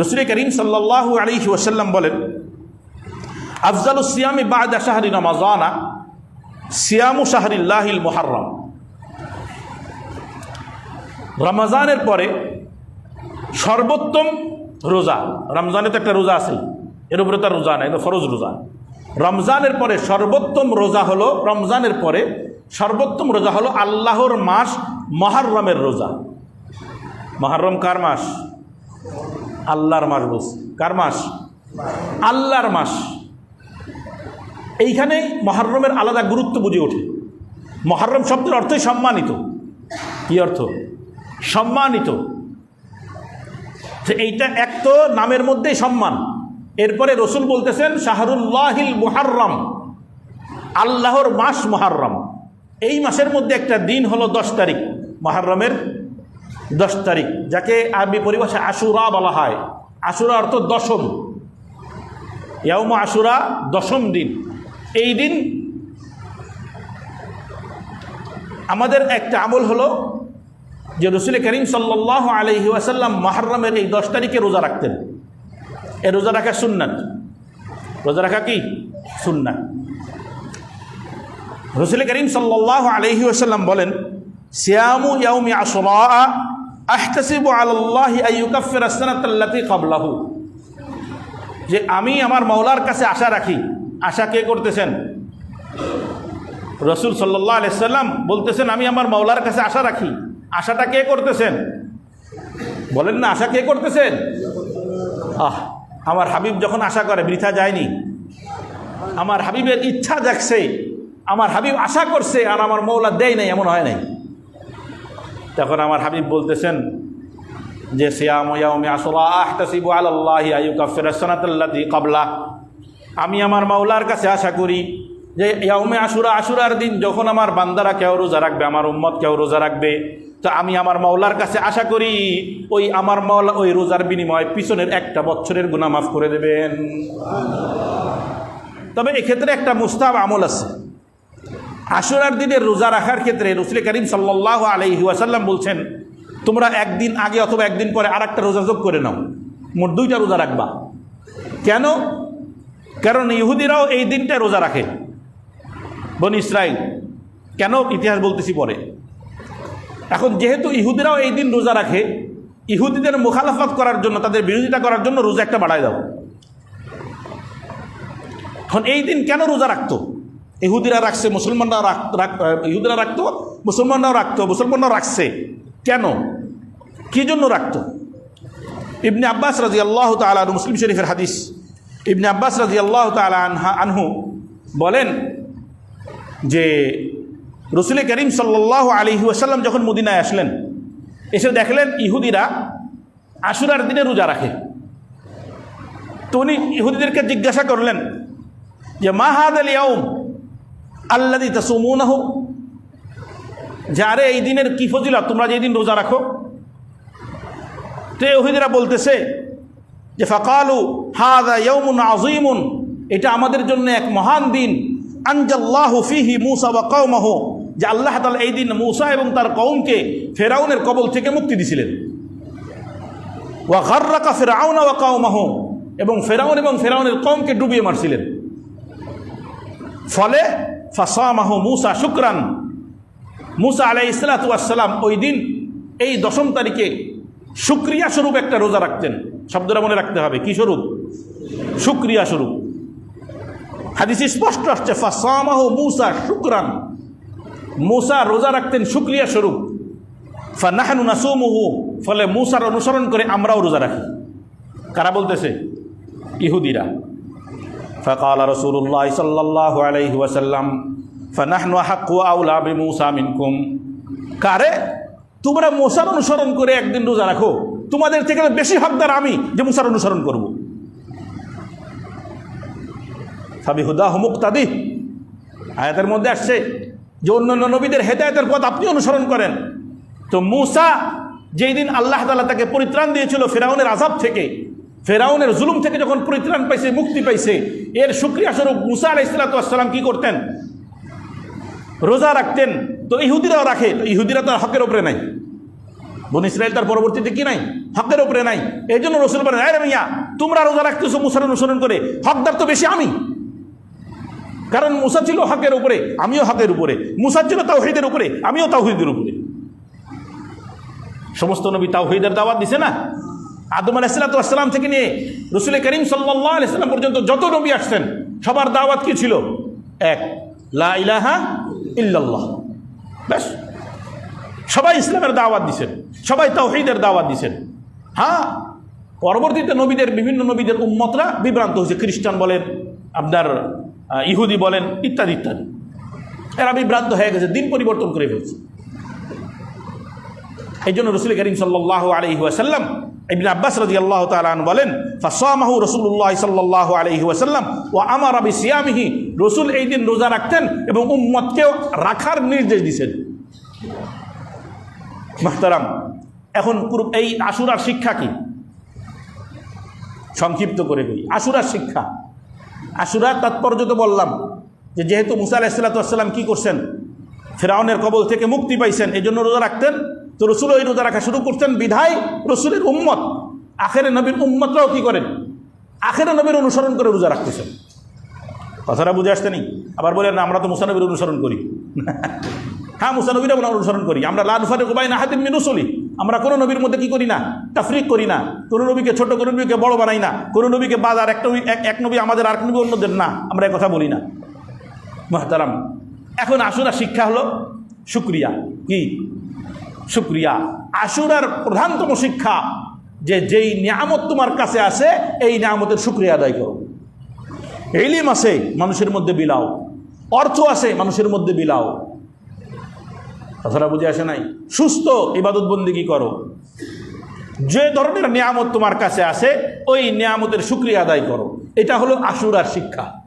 রসুল করিম সাল্লাহ আলী ওসাল্লাম বলেন, আফজাল সিয়ামি বাদা শাহরি রমাজানা, সিয়ামু শাহরিল্লাহিল মোহারম রমজানের পরে সর্বোত্তম রোজা, রমজানে তো একটা রোজা আছে এর উপরে তার রোজা নাই ফরজ রোজা। রমজানের পরে সর্বোত্তম রোজা হলো, রমজানের পরে সর্বোত্তম রোজা হলো আল্লাহর মাস মহারমের রোজা। মহারম কার মাস? আল্লাহর মাস বস কার মাস? আল্লাহর মাস। এইখানে মহারমের আলাদা গুরুত্ব বুঝে ওঠে। মহারম শব্দের অর্থই সম্মানিত। কি অর্থ? সম্মানিত। এইটা এক তো নামের মধ্যেই সম্মান। এরপরে রসুল বলতেছেন, শাহরুল্লাহিল মুহাররম। আল্লাহর মাস মহারম। এই মাসের মধ্যে একটা দিন হলো দশ তারিখ, মহারমের দশ তারিখ, যাকে আরবি পরিভাষায় আশুরা বলা হয়। আশুরা অর্থ দশম। ইয়াউম আশুরা দশম দিন। এই দিন আমাদের একটা আমল হলো যে রসুল করিম সাল্লাহ আলহি ওয়াসাল্লাম মহারমের এই দশ তারিখে রোজা রাখতেন। এ রোজা রাখা সুন্নাত। রোজা রাখা কি? সুন্নাত। রসুল করিম সাল্লাহ আলহি ওয়াসাল্লাম বলেন, সিয়ামু ইয়াউমি আসরা আহতাসিবু আল্লাহ আইয়ুকাফির আসনাতাল্লাতি কাবলাহু যে আমি আমার মৌলার কাছে আশা রাখি। আশা কে করতেছেন? রসুল সাল্লাহ আলাইসাল্লাম বলতেছেন, আমি আমার মৌলার কাছে আশা রাখি। আশাটা কে করতেছেন? বলেন না, আশা কে করতেছেন? আহ, আমার হাবিব যখন আশা করে, বৃথা যায়নি। আমার হাবিবের ইচ্ছা দেখছে আমার হাবিব আশা করছে, আর আমার মৌলা দেয় নাই, এমন হয় নাই। তখন আমার হাবিব বলতেছেন যে সিয়াময়াউমি আসলা আইয়ুকাফির সানাতাল্লাতি কাবলা আমি আমার মাওলার কাছে আশা করি যে, ইয়াউমে আশুরা, আশুরার দিন যখন আমার বান্দারা কেউ রোজা রাখবে, আমার উম্মত কেউ রোজা রাখবে, তো আমি আমার মাওলার কাছে আশা করি ওই আমার মাওলা ওই রোজার বিনিময়ে পিছনের একটা বছরের গুণা মাফ করে দেবেন। তবে এক্ষেত্রে একটা মুস্তাব আমল আছে। আশুরার দিনে রোজা রাখার ক্ষেত্রে রসুল করিম সাল্লাহ আলহি ওয়াসাল্লাম বলছেন, তোমরা একদিন আগে অথবা একদিন পরে আর একটা রোজা যোগ করে নাও। মোট দুইটা রোজা রাখবা। কেন? কারণ ইহুদিরাও এই দিনটা রোজা রাখে। বন ইসরায়েল কেন ইতিহাস বলতেছি পরে। এখন যেহেতু ইহুদিরাও এই দিন রোজা রাখে, ইহুদিদের মুখালাফত করার জন্য, তাদের বিরোধিতা করার জন্য রোজা একটা বাড়ায় দাও। এখন এই দিন কেন রোজা রাখতো? ইহুদিরা রাখছে, মুসলমানরা ইহুদিরা রাখতো, মুসলমানরাও রাখতো, মুসলমানরাও রাখছে। কেন? কী জন্য রাখতো? ইবনে আব্বাস রাজি আল্লাহ তালা মুসলিম শরীফের হাদিস। ইবনে আব্বাস রাজি আল্লাহ তালা আনহা, আনহু বলেন যে, রসুল করিম সাল্লাহ আলী আসাল্লাম যখন মদিনায় আসলেন, এসে দেখলেন ইহুদিরা আশুরার দিনে রোজা রাখে। তো উনি ইহুদিদেরকে জিজ্ঞাসা করলেন যে, মা হাদ আল আল্লাদি তাসুমুনাহ। যে আরে এই দিনের কি ফজিলা তোমরা যে দিন রোজা রাখো। তো ইহুদিরা বলতেছে যে, ফাকালু হাদা ইয়ৌমুন আজিমুন এটা আমাদের জন্য এক মহান দিন। আনজাল্লাহু ফিহি মুসা বা কৌমাহ যে আল্লাহ তালা এই দিন মুসা এবং তার কৌমকে ফেরাউনের কবল থেকে মুক্তি দিছিলেন। ওয়া ঘর্রাকা ফেরাউনা ওয়া কৌমাহ এবং ফেরাউন এবং ফেরাউনের কৌমকে ডুবিয়ে মারছিলেন। ফলে ফাসামাহ মুসা শুক্রান। মুসা আলাই ইসলাতাম ওই দিন, এই দশম তারিখে সুক্রিয়া স্বরূপ একটা রোজা রাখতেন। শব্দটা মনে রাখতে হবে, কি স্বরূপ? সুক্রিয়া স্বরূপ। হাদিসে স্পষ্ট আসছে, ফাসামাহ মুসা শুক্রান। মুসা রোজা রাখতেন সুক্রিয়া স্বরূপ। ফানাহানু নাসুমুহু, ফলে মুসার অনুসরণ করে আমরাও রোজা রাখি। কারা বলতেছে? ইহুদিরা। فقال رسول الله صلى الله عليه وسلم فنحن حق اولى بموسى منكم কারে তোমরা মুসার অনুসরণ করে একদিন রোজা রাখো তোমাদের থেকে বেশি হকদার আমি যে মুসার অনুসরণ করব সাবি হুদা হুমুক তাদি আয়াতের মধ্যে আসছে যে অন্যান্য নবীদের হেদায়তের পথ আপনি অনুসরণ করেন তো মুসা যেই দিন আল্লাহ তালা তাকে পরিত্রাণ দিয়েছিল ফেরাউনের আজাব থেকে ফেরাউনের জুলুম থেকে যখন পরিত্রাণ পাইছে, মুক্তি পাইছে, এর সুক্রিয়া স্বরূপ মুসা আলাই ইসলাতাম কী করতেন? রোজা রাখতেন। তো ইহুদিরাও রাখে, তো ইহুদিরা তো আর হকের ওপরে নাই। বন ইসরায়েল তার পরবর্তীতে কি নাই? হকের উপরে নাই। এই জন্য রসুল বলেন, আরে মিয়া, তোমরা রোজা রাখতেছো মুসার অনুসরণ করে, হকদার তো বেশি আমি। কারণ মুসা ছিল হকের উপরে, আমিও হকের উপরে। মুসা ছিল তাওহিদের উপরে, আমিও তাওহিদের উপরে। সমস্ত নবী তাওহিদের দাওয়াত দিছে না? আদম আলাইসালাম থেকে নিয়ে রসুল করিম সাল্লাহ আলাইসাল্লাম পর্যন্ত যত নবী আসছেন, সবার দাওয়াত কি ছিল? এক, লা ইলাহা ইল্লাল্লাহ। ব্যাস। সবাই ইসলামের দাওয়াত দিছেন, সবাই তাওহিদের দাওয়াত দিছেন। হ্যাঁ? পরবর্তীতে নবীদের, বিভিন্ন নবীদের উম্মতরা বিভ্রান্ত হয়েছে। খ্রিস্টান বলেন, আপনার ইহুদি বলেন, ইত্যাদি ইত্যাদি। এরা বিভ্রান্ত হয়ে গেছে, দিন পরিবর্তন করে ফেলছে। এই জন্য রসুল করিম সাল্লাহ আলহি ওয়াসাল্লাম ইবিন আব্বাস রাজি আল্লাহ তালান বলেন, ফাসামাহু রসুল্লাহ সাল্লাহ আলহি ওয়াসাল্লাম ও আমার আবি সিয়ামিহি রসুল এই দিন রোজা রাখতেন এবং উম্মতকেও রাখার নির্দেশ দিছেন। মাহতারাম, এখন এই আশুরার শিক্ষা কি? সংক্ষিপ্ত করে কই, আশুরার শিক্ষা। আশুরার তাৎপর্য তো বললাম যে যেহেতু মুসা আলাহিসাল্লাম কী করছেন? ফেরাউনের কবল থেকে মুক্তি পাইছেন এই জন্য রোজা রাখতেন। তো রসুল ওই রোজা রাখা শুরু করতেন বিধায় রসুলের উম্মত। আখেরে নবীর উম্মতরাও কী করেন? আখেরে নবীর অনুসরণ করে রোজা রাখতেছেন। কথাটা বুঝে আসতে নেই আবার বলেন, আমরা তো মুসানবীর অনুসরণ করি। হ্যাঁ মুসানবীর আমরা অনুসরণ করি। আমরা লাল ফারে গোবাই না হাতিম মিনুসলি আমরা কোনো নবীর মধ্যে কি করি না? তাফরিক করি না। কোনো নবীকে ছোট, কোনো নবীকে বড় বানাই না। কোনো নবীকে বাদ আর এক নবী, এক- নবী আমাদের আর নবী অন্যদের না। আমরা কথা বলি না। মহতারাম, এখন আশুরা শিক্ষা হলো শুক্রিয়া। কি? শুক্রিয়া। আশুরার প্রধানতম শিক্ষা যে যেই নিয়ামত তোমার কাছে আছে, এই নিয়ামতের শুক্রিয়া আদায় করো। এলিম আছে, মানুষের মধ্যে বিলাও। অর্থ আছে, মানুষের মধ্যে বিলাও। কথাটা বুঝে আসে নাই? সুস্থ ইবাদত বন্দিগি করো? যে ধরনের নিয়ামত তোমার কাছে আছে, ওই নিয়ামতের শুক্রিয়া আদায় করো। এটা হলো আশুরার শিক্ষা।